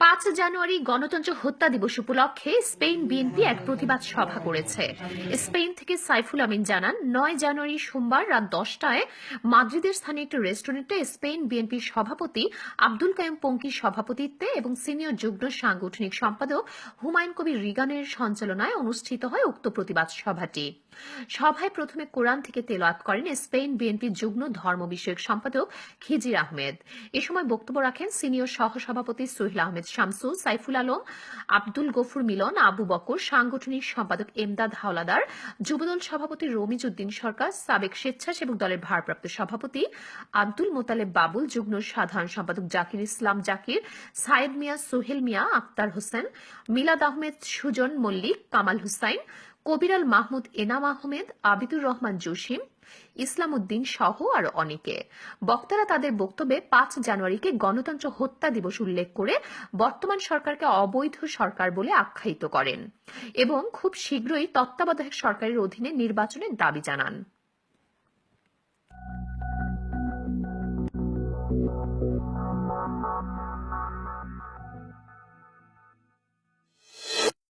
পাঁচ জানুয়ারি গণতন্ত্র হত্যা দিবস উপলক্ষে স্পেন বিএনপি এক প্রতিবাদ সভা করেছে। স্পেন থেকে সাইফুল আমিন জানান, নয় জানুয়ারি সোমবার রাত দশটায় মাদ্রিদের স্থানীয় একটি রেস্টুরেন্টে স্পেন বিএনপির সভাপতি আব্দুল কায়ুম পঙ্কির সভাপতিত্বে এবং সিনিয়র যুগ্ম সাংগঠনিক সম্পাদক হুমায়ুন কবির রিগানের সঞ্চালনায় অনুষ্ঠিত হয় উক্ত প্রতিবাদ সভাটি। সভায় প্রথমে কোরআন থেকে তেলাওয়াত করেন স্পেন বিএনপির যুগ্ম ধর্ম বিষয়ক সম্পাদক খিজির আহমেদ। এ সময় বক্তব্য রাখেন সিনিয়র সহসভাপতি সোহেল আহমেদ শামসু, সাইফুল আলম, আব্দুল গফুর মিলন, আবু বকর, সাংগঠনিক সম্পাদক এমদাদ হাওলাদার, যুবদল সভাপতি রমিজ উদ্দিন সরকার, সাবেক স্বেচ্ছাসেবক দলের ভারপ্রাপ্ত সভাপতি আব্দুল মোতালেব বাবুল, যুগ্ম সাধারণ সম্পাদক জাকির ইসলাম জাকির, সায়েদ মিয়া সোহেল মিয়া আক্তার হোসেন, মিলাদ আহমেদ সুজন মল্লিক, কামাল হুসাইন কবিরাল মাহমুদ, এনাম আহমেদ, আবিদুর রহমান জসিম ইসলাম উদ্দিন সহ আরও অনেকে। বক্তারা তাদের বক্তব্যে পাঁচ জানুয়ারিকে গণতন্ত্র হত্যা দিবস উল্লেখ করে বর্তমান সরকারকে অবৈধ সরকার বলে আখ্যায়িত করেন এবং খুব শীঘ্রই তত্ত্বাবধায়ক সরকারের অধীনে নির্বাচনের দাবি জানান।